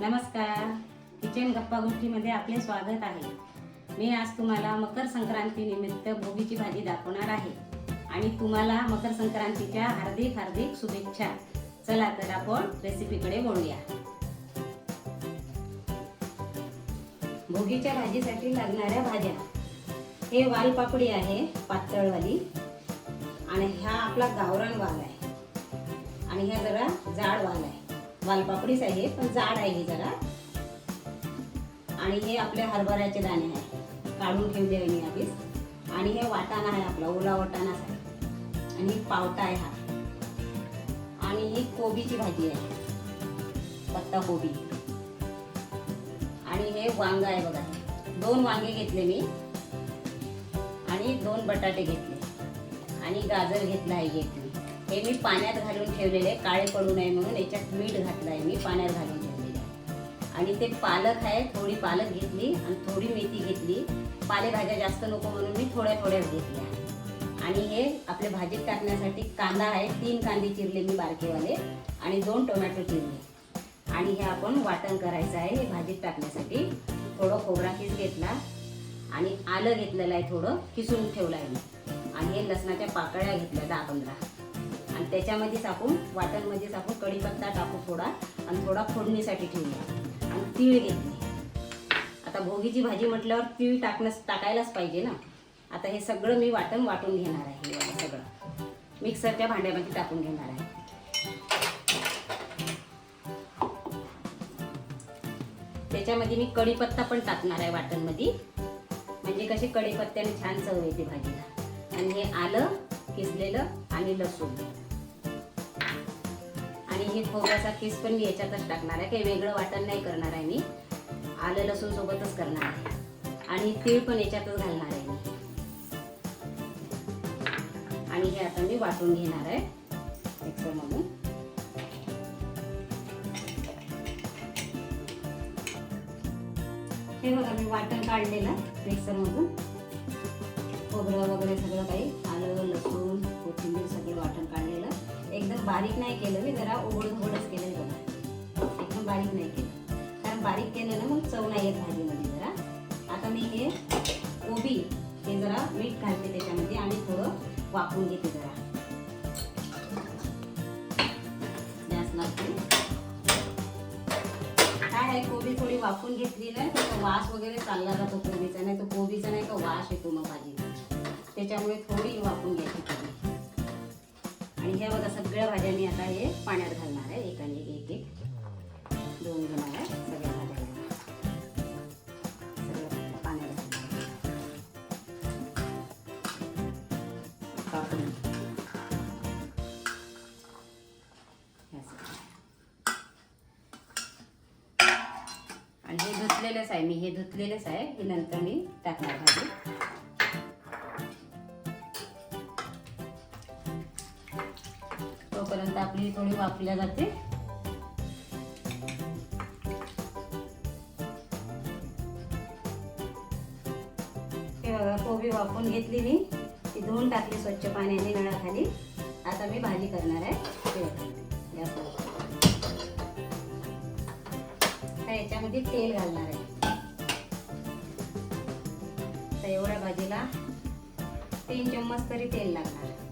नमस्कार. किचन गप्पा गोष्टीमध्ये आपले स्वागत आहे. मी आज तुम्हाला मकर संक्रांतीनिमित्त भोगीची भाजी दाखवणार आहे. आणि तुम्हाला मकर संक्रांतीच्या हार्दिक हार्दिक शुभेच्छा. चला तर आपण रेसिपीकडे वळूया. भोगीच्या भाजीसाठी लागणाऱ्या भाज्या. हे वालपापडी आहे पातळवाली. आणि हा आपला गावरान वाल आहे. आणि ह्या जरा जाड वाल आहे. वालपापडीच आहे पण जाड आहे ही जरा. आणि हे आपल्या हरभऱ्याचे दाणे आहे. काढून ठेवले आहे मी आधीच. आणि हे वाटाणा आहे आपला ओला वाटाणाच आहे. आणि पावटा आहे हा. आणि ही कोबीची भाजी आहे. पत्ता कोबी. आणि हे वांग आहे बघा. दोन वांगे घेतले मी. आणि दोन बटाटे घेतले. आणि गाजर घेतला आहे एक मी. हे मी पाण्यात घालून ठेवलेले काळे पडू नये म्हणून याच्यात मीठ घातलं आहे मी पाण्यात घालून ठेवलेले आहे. आणि ते पालक आहे थोडी पालक घेतली आणि थोडी मेथी घेतली. पालेभाज्या जास्त नको म्हणून मी थोड्या थोड्याच घेतल्या. आणि हे आपले भाजीत टाकण्यासाठी कांदा आहे तीन कांदे चिरले मी बारकेवाले आणि दोन टोमॅटो चिरले. आणि हे आपण वाटण करायचं आहे हे भाजीत टाकण्यासाठी. थोडं खोबरा किस घेतला आणि आलं घेतलेलं आहे थोडं किसून ठेवलं आहे मी. आणि हे लसणाच्या पाकळ्या घेतल्या दहा पंधरा. आणि त्याच्यामध्येच आपण वाटणमध्येच आपण कढीपत्ता टाकू थोडा आणि थोडा फोडणीसाठी ठेवूया. आणि तीळ घेतली. आता भोगीची भाजी म्हटल्यावर तीळ टाकणं टाकायलाच पाहिजे ना. आता हे सगळं मी वाटण वाटून घेणार आहे. हे सगळं. मिक्सरच्या भांड्यामध्ये टाकून घेणार आहे. त्याच्यामध्ये मी कढीपत्ता पण टाकणार आहे वाटणमध्ये. म्हणजे कशी कढीपत्त्याने छान चव येते भाजीला. आणि हे आलं किसलेलं आणि लसूण. आणि हे खोबऱ्याचा किस पण मी याच्यातच टाकणार आहे. काही वेगळं वाटण नाही करणार आहे मी. आलं लसूण सोबतच करणार आहे. आणि तीळ पण याच्यातच घालणार आहे मी. आणि हे आता मी वाटून घेणार आहे. मिक्सरमधून हे बघा मी वाटण काढलेलं मिक्सरमधून खोबरं वगैरे सगळं काही आलं लसूण कोथिंबीर सगळं वाटण काढलेलं. एकदम बारीक नाही केलं मी जरा ओघड ओघडच केलं बघा. एकदम बारीक नाही केलं. कारण बारीक केलं ना मग चव नाही येत भाजीमध्ये जरा. आता मी हे कोबी हे जरा मीठ घालते त्याच्यामध्ये आणि थोडं वापरून घेते जरा. गॅस लागते. काय आहे कोबी थोडी वाफून घेतली ना त्याचा वास वगैरे चालला जातो कोबीचा. नाही तर कोबीचा नाही का वास येतो मग भाजी त्याच्यामुळे थोडी वाफून घ्यायची. आणि ह्या बघा सगळ्या भाज्या मी आता हे पाण्यात घालणार आहे. एक आणि एक एक दोन घेणार आहे सगळ्या भाज्या. सगळ्या पाण्यात घालणार आणि हे धुतलेलंच आहे. मी हे धुतलेलंच आहे. हे नंतर मी टाकणार भाजी. तोपर्यंत आपली थोडी वापल्या जाते. हे बघा कोबी वापरून घेतली मी. ती धुवून टाकली स्वच्छ पाण्याने नळाखाली. आता मी भाजी करणार आहे. ते याच्यामध्ये तेल घालणार आहे. तर एवढ्या भाजीला तीन चम्मच तरी तेल लागणार.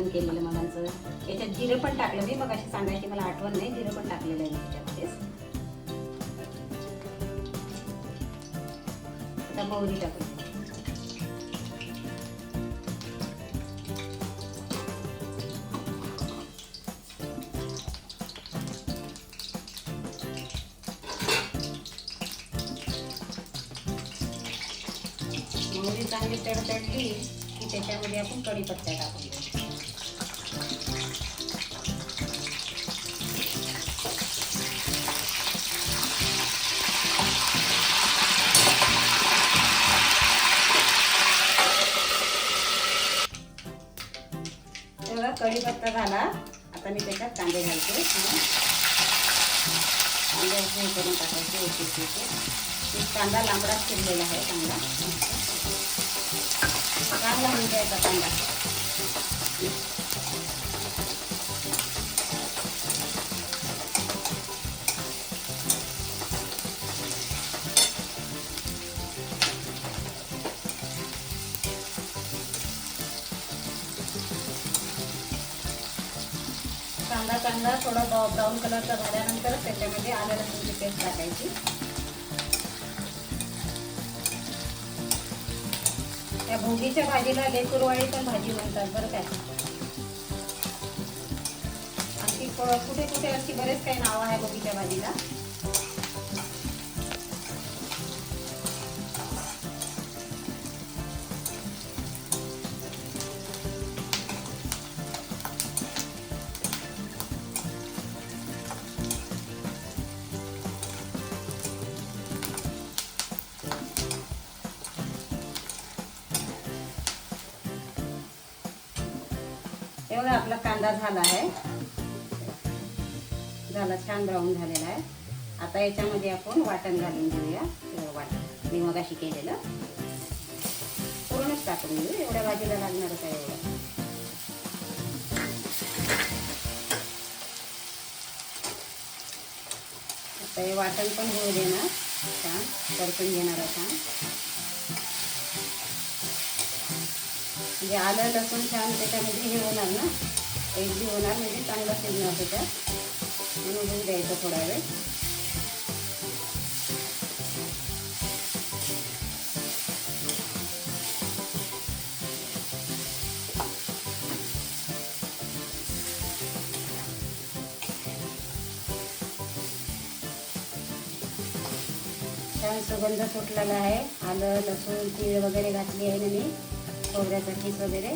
हे केलेलं मगांचं याच्यात जिरं पण टाकलं. मी मग अशी सांगायची मला आठवण नाही. जिरं पण टाकलेलं आहे मी त्याच्यामध्येच आता मोहरी टाकू मोहरी चांगली तडतडली की त्याच्यामध्ये आपण कढीपत्ता टाकू. देऊ. झाला. आता मी त्याच्यात कांदे घालते. कांदे असे हे करून टाकायचे एक एक कांदा लांबडा चिरलेला आहे चांगला. चांगला म्हणजे होऊन द्यायचा कांदा. कांदा थोडा ब्राऊन कलरचा झाल्यानंतर त्याच्यामध्ये आलं लसूणची पेस्ट टाकायची. त्या भोगीच्या भाजीला लेकुरवाळी पण भाजी म्हणतात बरं काय आणखी कुठे कुठे अशी बरेच काही नावं आहे भोगीच्या भाजीला. एवढा आपला कांदा झाला आहे. झाला छान ब्राऊन झालेला आहे. आता याच्यामध्ये आपण वाटण घालून घेऊया. वाटण मी मगाशी केलेलं. पूर्णच टाकून घेऊ. एवढ्या भाजीला लागणारच आहे एवढं? आता हे वाटण पण होऊ देणार. छान परतून घेणार छान म्हणजे आलं लसूण छान त्याच्यामध्ये हे होणार ना? एकदी होणार म्हणजे चांगलं शिजणार त्याच्यात. म्हणून द्यायचं थोडा वेळ. छान सुगंध सुटलेला आहे. आलं लसूण तीळ वगैरे घातली आहे ना मी. खोबऱ्याचा किस वगैरे.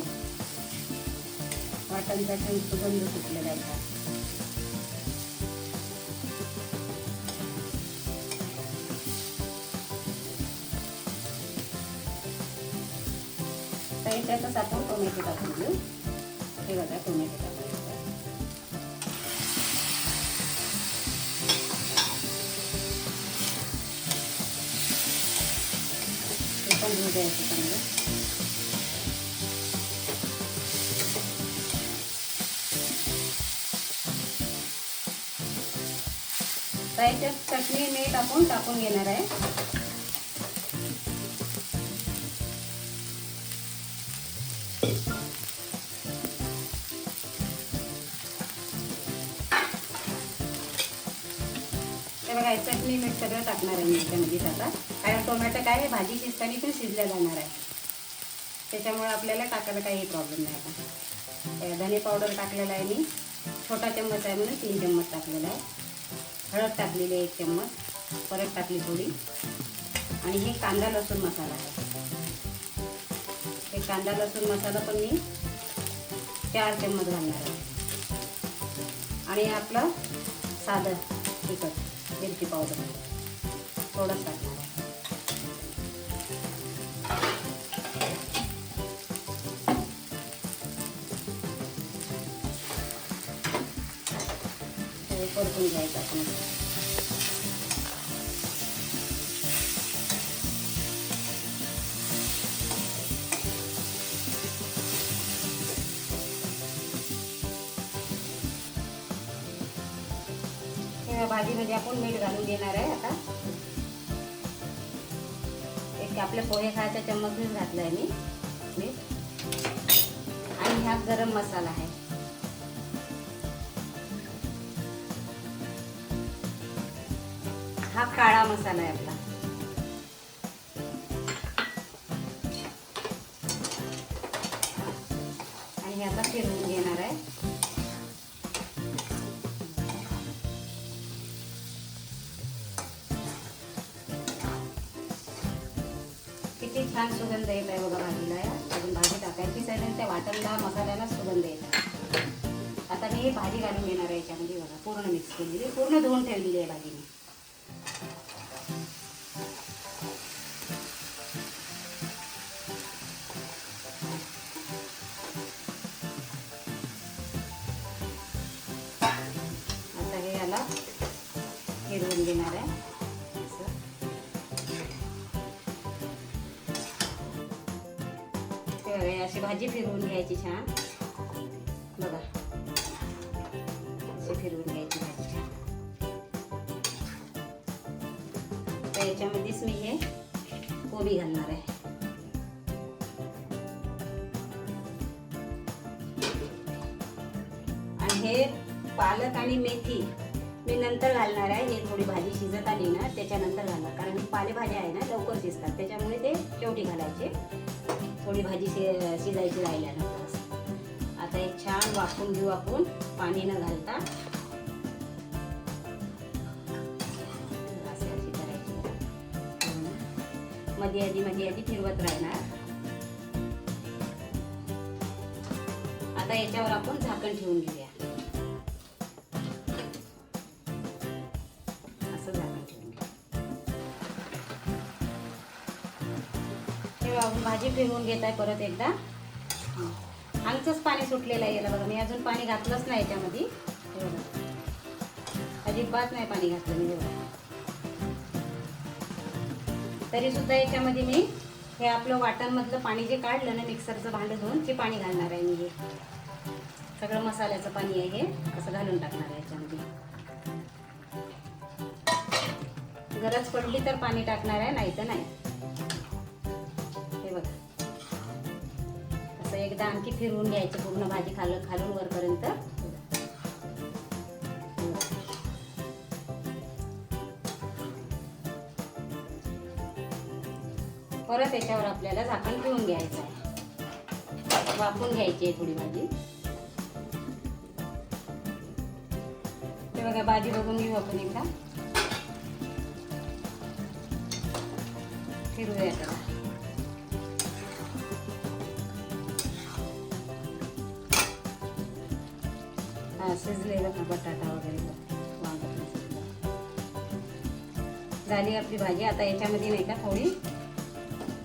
वाटणचा छान सुगंध सुटलेला आहे छान. त्यातच आपण टोमॅटो टाकून घेऊ हे बघा टोमॅटो टाकून पण घेऊ द्यायचं आता याच्यात चटणी मीठ आपण टाकून घेणार आहे. बघा चटणी मीठ सगळं टाकणार आहे मी याच्यामध्ये आता. कारण टोमॅटो काय आहे, भाजी शिजताना पण शिजल्या जाणार आहे. त्याच्यामुळे आपल्याला टाकायला काही प्रॉब्लेम नाही आता. धने पावडर टाकलेला आहे मी. छोटा चम्मच आहे म्हणून तीन चम्मच टाकलेला आहे. हळद टाकलेली आहे एक चम्मच परत टाकली थोडी. आणि हे कांदा लसूण मसाला आहे. हे कांदा लसूण मसाला पण मी चार चम्मच घालणार आहे. आणि आपलं साधं तिखट मिरची पावडर. थोडंच टाकणार परतून घ्यायचं आपण. भाजीमध्ये आपण मीठ घालून देणार आहे आता. एक आपले पोहे खायचा चम्मच मीठ घातलं आहे मी मीठ. आणि हा गरम मसाला आहे. हा काळा मसाला आहे आपला. आणि हे आता फिरवून घेणार आहे. किती छान सुगंध येत आहे बघा भाजीला या. अजून भाजी टाकायचीच आहे आणि त्या वाटणला मसाल्याला सुगंध येत आहे. आता मी भाजी घालून घेणार आहे याच्यामध्ये बघा. पूर्ण मिक्स केलेली पूर्ण धुवून ठेवलेली आहे भाजी मी याला फिरवून घेणार आहे असं अशी भाजी फिरवून घ्यायची छान बघा अशी फिरवून घ्यायची भाजी छान तर याच्यामध्येच मी हे कोबी घालणार आहे आणि हे पालक आणि मेथी मी नंतर घालणार आहे. हे थोडी भाजी शिजत आली ना त्याच्यानंतर घालणार. कारण पालेभाज्या आहे ना लवकर शिजतात. त्याच्यामुळे ते शेवटी घालायचे. थोडी भाजी शि शिजायची राहिल्यानंतर. आता एक छान वाफून घेऊ आपण पाणी न घालता. असे अशी करायची. मध्ये आधी मध्ये आधी फिरवत राहणार. आता याच्यावर आपण झाकण ठेवून घेऊया. भाजी फिरवून घेत आहे परत एकदा. आमचंच पाणी सुटलेलं आहे याला बघा. मी अजून पाणी घातलंच नाही याच्यामध्ये. बघा. अजिबात नाही पाणी घातलं मी बघा तरी सुद्धा याच्यामध्ये मी हे आपलं वाटणमधलं पाणी जे काढलं ना मिक्सरचं भांडं धुवून ते पाणी घालणार आहे मी हे. सगळं मसाल्याचं पाणी आहे हे. असं घालून टाकणार आहे याच्यामध्ये. गरज पडली तर पाणी टाकणार आहे नाही तर नाही. असं एकदा आणखी फिरवून घ्यायची पूर्ण भाजी खाल खालून वरपर्यंत. परत याच्यावर आपल्याला झाकण ठेवून घ्यायचं आहे. वाफून घ्यायची आहे थोडी भाजी. ते बघा भाजी बघून घेऊ आपण एकदा. फिरूया त्याला. शिजलेला का बटाटा वगैरे वांग झाली आपली भाजी. आता याच्यामध्ये नाही का थोडी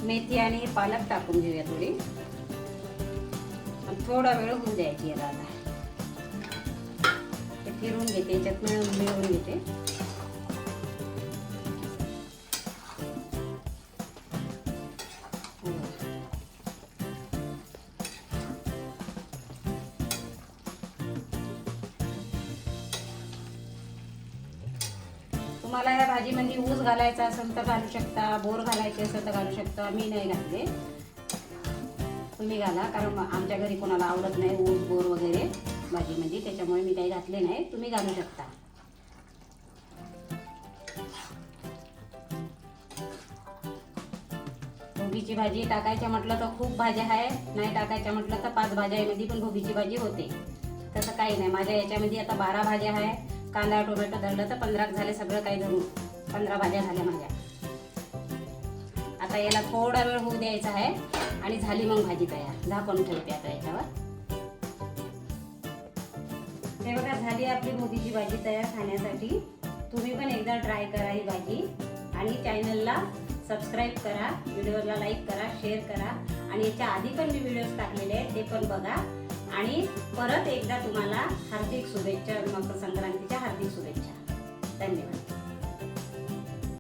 मेथी आणि पालक टाकून घेऊया थोडी. आणि थोडा वेळ होऊन द्यायची याला आता ते फिरून घेते याच्यात मिळून मिळवून घेते. तुम्हाला या भाजीमध्ये म्हणजे ऊस घालायचा असेल तर घालू शकता बोर घालायचे असेल तर घालू शकता. मी नाही घातले. तुम्ही घाला कारण आमच्या घरी कोणाला आवडत नाही ऊस बोर वगैरे भाजीमध्ये म्हणजे. त्याच्यामुळे मी काही घातले नाही. तुम्ही घालू शकता. गोबीची भाजी टाकायच्या म्हटलं तर खूप भाज्या आहे. नाही टाकायच्या म्हटलं तर पाच भाज्यामध्ये पण गोबीची भाजी होते. तसं काही नाही. माझ्या याच्यामध्ये आता बारा भाज्या आहे. कांदा टोमॅटो धरलं तर पंधरा झाले सगळं काही धरून. पंधरा भाज्या झाल्या माझ्या. आता याला थोडा वेळ होऊ द्यायचा आहे आणि झाली मग भाजी तयार. झाकून ठेवते आता याच्यावर. हे बघा झाली आपली मोदीची भाजी तयार खाण्यासाठी. तुम्ही पण एकदा ट्राय करा ही भाजी आणि चॅनलला सबस्क्राईब करा व्हिडिओला लाईक करा शेअर करा. आणि याच्या आधी पण मी व्हिडिओज टाकलेले आहेत ते पण बघा. आणि परत एकदा तुम्हाला हार्दिक शुभेच्छा मकर संक्रांतीच्या हार्दिक शुभेच्छा. धन्यवाद.